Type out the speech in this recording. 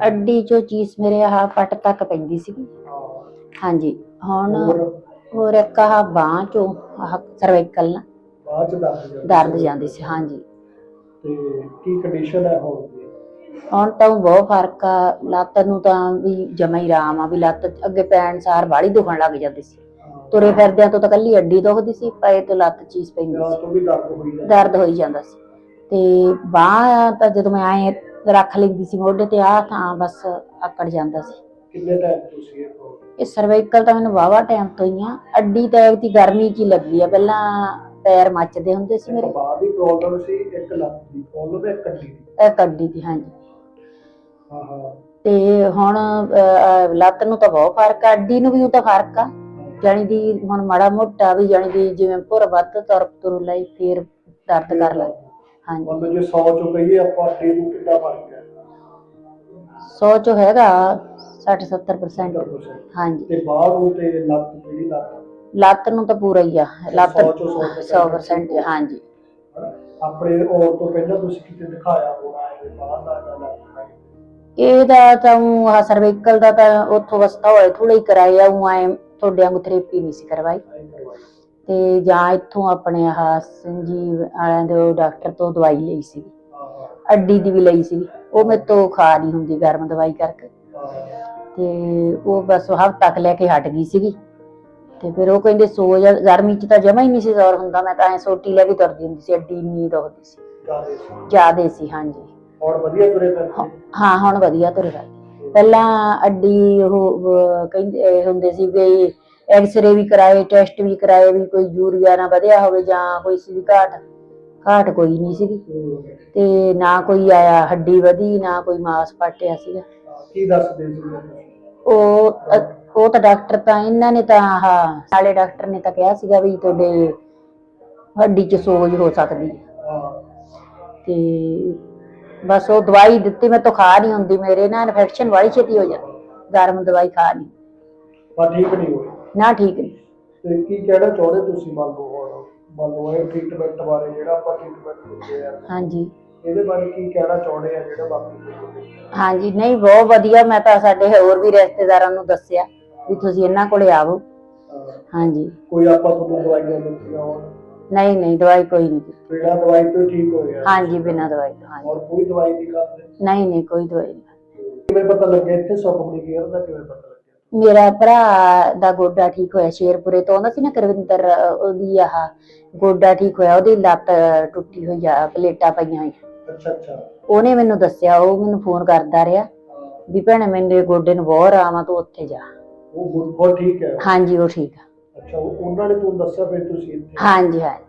ਅੱਡੀ ਚੋਂ ਚੀਸ ਮੇਰੇ ਆਹ ਪੱਟ ਤੱਕ ਪੈਂਦੀ ਹਾਂ ਹਾਂਜੀ ਹੁਣ ਹੋਰ? ਇੱਕ ਆਹ ਬਾਂਹ ਚੋਂ ਆਹ ਸਰਵਾਈਕਲ ਨਾ ਬਾਅਦ ਚ ਦਰਦ ਜਾਂਦੀ ਸੀ। ਹਾਂਜੀ। ਤੇ ਕੀ ਕੰਡੀਸ਼ਨ ਹੈ ਹੁਣ ਦੀ ਹੁਣ ਤਾਂ ਬਹੁਤ ਫ਼ਰਕ ਆ ਲੱਤ ਨੂੰ ਤਾਂ ਵੀ ਜਮਾ ਹੀ ਆਰਾਮ ਆ ਵੀ ਲੱਤ ਅੱਗੇ ਪੈਣ ਸਾਰ ਬਾੜੀ ਦੁਖਣ ਲੱਗ ਜਾਂਦੀ ਸੀ। ਤੁਰੇ ਫਿਰਦਿਆਂ ਤੋਂ ਤਾਂ ਕੱਲੀ ਅੱਡੀ ਦੁਖਦੀ ਸੀ ਪਏ ਤੋਂ ਲੱਤ ਚੀਜ਼ ਪੈਂਦੀ ਜਾਂ ਸੀ। ਤੋਂ ਵੀ ਦਰਦ ਹੋਈ ਦਰਦ ਹੋਈ ਜਾਂਦਾ ਸੀ। ਤੇ ਬਾਹ ਤਾਂ ਜਦੋਂ ਮੈਂ ਆਏ ਰੱਖ ਲੈਂਦੀ ਸੀ ਮੋਢੇ ਤੇ ਆਹ ਤਾਂ ਬਸ ਆਕੜ ਜਾਂਦਾ ਸੀ। ਕਿੰਨੇ ਟਾਈਮ ਤੋਂ ਸੀ ਇਹ problem? ਇਹ ਸਰਵਾਈਕਲ ਤਾਂ ਮੈਨੂੰ ਵਾਵਾ ਟਾਈਮ ਤੋਂ ਹੀ ਆ। ਅੱਡੀ ਤਾਂ ਇਹਦੀ ਗਰਮੀ ਹੀ ਲੱਗੀ ਆ। ਪਹਿਲਾਂ ਪੈਰ ਮੱਚਦੇ ਹੁੰਦੇ ਸੀ ਮੇਰੇ। ਬਾਅਦ ਦੀ ਪ੍ਰੋਬਲਮ ਸੀ ਇੱਕ ਲੱਤ ਦੀ। ਪ੍ਰੋਬਲਮ ਹੈ ਕੱਢੀ ਦੀ। ਇਹ ਕੱਡੀ ਦੀ ਹਾਂਜੀ। ਹਾਂ ਹਾਂ। ਤੇ ਹੁਣ ਅਹ, ਲੱਤ ਨੂੰ ਤਾਂ ਬਹੁਤ ਫ਼ਰਕ ਆ। ਅੱਡੀ ਨੂੰ ਵੀ ਉਹ ਤਾਂ ਫ਼ਰਕ ਆ। ਜਾਣੀ ਦੀ ਹੁਣ ਮਾੜਾ ਮੋਟਾ ਵੀ ਜਾਣੀ ਦੀ ਜਿਵੇਂ ਭੁਰ ਵੱਧ ਤੁਰ ਤੁਰ ਲਈ ਫੇਰ ਦਰਦ ਕਰ ਲੱਗ ਹਾਂਜੀ। ਮਤਲਬ ਜੇ 100 ਚੋਂ ਕਹੀਏ ਆਪਾਂ ਅੱਡੇ ਨੂੰ ਕਿੰਨਾ ਫ਼ਰਕ ਹੈ? 100 ਚੋਂ ਹੈਗਾ 60 70% 70%। ਹਾਂਜੀ। ਤੇ ਬਾਹਰ ਨੂੰ ਤੇ ਲੱਤ ਜਿਹੜੀ ਲੱਤ ਲੱਤ ਨੂੰ ਤਾਂ ਪੂਰਾ ਹੀ ਆ। ਲੱਤ ਸੌ ਚੋਂ ਸੌ percent 100% ਹਾਂਜੀ। ਹਨਾ? ਆਪਣੇ ਔਰ ਤੋਂ ਪਹਿਲਾਂ ਤੁਸੀਂ ਕਿਤੇ ਦਿਖਾਇਆ ਹੋਣਾ ਇਹ ਬਾਹਰ ਦਾ ਜਾਂ ਲੱਤ ਦਾ ਇਹਦਾ ਤਾਂ ਊਂ ਆਹ ਸਰਵਾਈਕਲ ਦਾ ਤਾਂ ਉੱਥੋਂ ਵਸਤਾ ਹੋਏ ਥੋੜਾ ਹੀ ਕਰਾਇਆ ਉਹ ਤੁਹਾਡੇ ਵਾਂਗੂ ਥੈਰੇਪੀ ਨਹੀਂ ਸੀ ਕਰਵਾਈ। ਤੇ ਜਾਂ ਇੱਥੋਂ ਆਪਣੇ ਆਹ ਸੰਜੀਵ ਵਾਲਿਆਂ ਦੇ ਡਾਕਟਰ ਤੋਂ ਦਵਾਈ ਲਈ ਸੀ ਅੱਡੀ ਦੀ ਵੀ ਲਈ ਸੀ ਉਹ ਮੇਰੇ ਤੋਂ ਖਾ ਨਹੀਂ ਹੁੰਦੀ ਗਰਮ ਦਵਾਈ ਕਰਕੇ। ਤੇ ਉਹ ਬਸ ਹਫ਼ਤਾ ਤੱਕ ਲੈ ਕੇ ਹਟ ਗਈ ਸੀਗੀ। ਤੇ ਫਿਰ ਉਹ ਕਹਿੰਦੇ ਸੋ ਜਾ ਗਰਮੀ ਚ ਤਾਂ ਜਮਾ ਹੀ ਨਹੀਂ ਸੀ ਜ਼ੋਰ ਹੁੰਦਾ। ਮੈਂ ਤਾਂ ਐ ਸੋਟੀ ਲੈ ਕੇ ਤੁਰਦੀ ਹੁੰਦੀ ਸੀ। ਅੱਡੀ ਨਹੀਂ ਦੁਖਦੀ ਸੀ। ਜ਼ਿਆਦੇ ਸੀ। ਹਾਂਜੀ। ਔਰ ਵਧੀਆ ਤੁਰੇ ਫਿਰਦੇ ਹਾਂ ਹੁਣ ਵਧੀਆ ਤੁਰ ਰਹੀ ਪਹਿਲਾਂ ਅੱਡੀ ਉਹ ਕਹਿੰਦੇ ਹੁੰਦੇ ਸੀ ਵੀ ਐਕਸ-ਰੇ ਵੀ ਕਰਾਏ ਟੈਸਟ ਵੀ ਕਰਾਏ ਵੀ ਕੋਈ ਯੂਰੀਆ ਨਾ ਵਧਿਆ ਹੋਵੇ ਜਾਂ ਕੋਈ ਸੀ ਘਾਟ ਘਾਟ ਕੋਈ ਨਹੀਂ ਸੀਗੀ। ਤੇ ਨਾ ਕੋਈ ਆਇਆ ਹੱਡੀ ਵਧੀ ਨਾ ਕੋਈ ਮਾਸ ਪਾਟਿਆ ਸੀਗਾ। ਕੀ ਦੱਸਦੇ ਸੀ ਉਹ? ਅ- ਉਹ ਤਾਂ ਡਾਕਟਰ ਤਾਂ ਇਹਨਾਂ ਨੇ ਤਾਂ ਆਹ ਸਾਲੇ ਡਾਕਟਰ ਨੇ ਤਾਂ ਕਿਹਾ ਸੀਗਾ ਵੀ ਤੁਹਾਡੇ ਹੱਡੀ 'ਚ ਸੋਜ ਹੋ ਸਕਦੀ ਹੈ। ਤੇ ਬਸ ਉਹ ਦਵਾਈ ਦਿੱਤੀ ਮੈਂ ਤਾਂ ਖਾ ਨਹੀਂ ਹੁੰਦੀ ਮੇਰੇ ਨਾ ਇਨਫੈਕਸ਼ਨ ਵਾਲੀ ਛੇਤੀ ਹੋ ਜਾਂਦੀ ਗਰਮ ਦਵਾਈ ਖਾ ਨਹੀਂ। ਪਰ ਠੀਕ ਨਹੀਂ ਹੋਈ। ਨਾ ਠੀਕ ਨਹੀਂ ਤੇ ਕੀ ਕਹਿਣਾ ਚਾਹੁੰਦੇ ਤੁਸੀਂ ਮੰਨ ਲਓ ਹੁਣ? ਮੰਨ ਲਓ ਇਹ ਟ੍ਰੀਟਮੈਂਟ ਬਾਰੇ ਜਿਹੜਾ ਆਪਾਂ ਟ੍ਰੀਟਮੈਂਟ ਦਿੰਦੇ ਆ। ਹਾਂਜੀ। ਇਹਦੇ ਬਾਰੇ ਕੀ ਕਹਿਣਾ ਚਾਹੁੰਦੇ ਆ ਜਿਹੜਾ ਬਾਕੀ ਹਾਂਜੀ ਨਹੀਂ ਬਹੁਤ ਵਧੀਆ। ਮੈਂ ਤਾਂ ਸਾਡੇ ਹੋਰ ਵੀ ਰਿਸ਼ਤੇਦਾਰਾਂ ਨੂੰ ਦੱਸਿਆ ਵੀ ਤੁਸੀਂ ਇਹਨਾਂ ਕੋਲੇ ਆਵੋ। ਹਾਂਜੀ। ਕੋਈ ਆਪਾਂ ਤੁਹਾਨੂੰ ਦਵਾਈਆਂ ਦਿੱਤੀਆਂ ਹੋਣ? ਨਹੀਂ ਨਹੀਂ ਦਵਾਈ ਕੋਈ ਨਹੀਂ। ਬਿਨਾਂ ਦਵਾਈ ਤੋਂ ਠੀਕ ਹੋ ਗਿਆ ਹਾਂਜੀ ਬਿਨਾਂ ਦਵਾਈ ਤੋਂ ਹਾਂਜੀ। ਔਰ ਕੋਈ ਦਵਾਈ ਨਹੀਂ ਖਾਂਦੇ ਨਹੀਂ ਨਹੀਂ ਕੋਈ ਦਵਾਈ ਨਹੀਂ ਕਿਵੇਂ ਪਤਾ ਲੱਗਿਆ ਇੱਥੇ ਸੁਖਮਨੀ ਕੇਅਰ ਦਾ ਕਿਵੇਂ ਪਤਾ ਮੇਰਾ ਭਰਾ ਦਾ ਗੋਡਾ ਠੀਕ ਹੋਇਆ ਸ਼ੇਰਪੁਰੇ ਤੋਂ ਆਉਂਦਾ ਸੀ ਨਾ ਕਰਵਿੰਦਰ ਅਹ, ਉਹਦੀ ਆਹ ਗੋਡਾ ਠੀਕ ਹੋਇਆ ਉਹਦੀ ਲੱਤ ਟੁੱਟੀ ਹੋਈ ਆ ਪਲੇਟਾਂ ਪਈਆਂ ਹੋਈਆਂ। ਅੱਛਾ ਅੱਛਾ। ਉਹਨੇ ਮੈਨੂੰ ਦੱਸਿਆ ਉਹ ਮੈਨੂੰ ਫੋਨ ਕਰਦਾ ਰਿਹਾ ਹਾਂ, ਵੀ ਭੈਣੇ ਮੇਰੇ ਗੋਡੇ ਨੂੰ ਬਹੁਤ ਆਰਾਮ ਆ ਤੂੰ ਉੱਥੇ ਜਾ। ਉਹ ਬਹੁਤ- ਬਹੁਤ ਠੀਕ ਹੈ। ਹਾਂਜੀ ਉਹ ਠੀਕ ਆ। ਅੱਛਾ ਉਹ- ਉਹਨਾਂ ਨੇ ਤੁਹਾਨੂੰ ਦੱਸਿਆ ਫਿਰ ਤੁਸੀਂ ਇੱਥੇ? ਹਾਂਜੀ ਹਾਂਜੀ।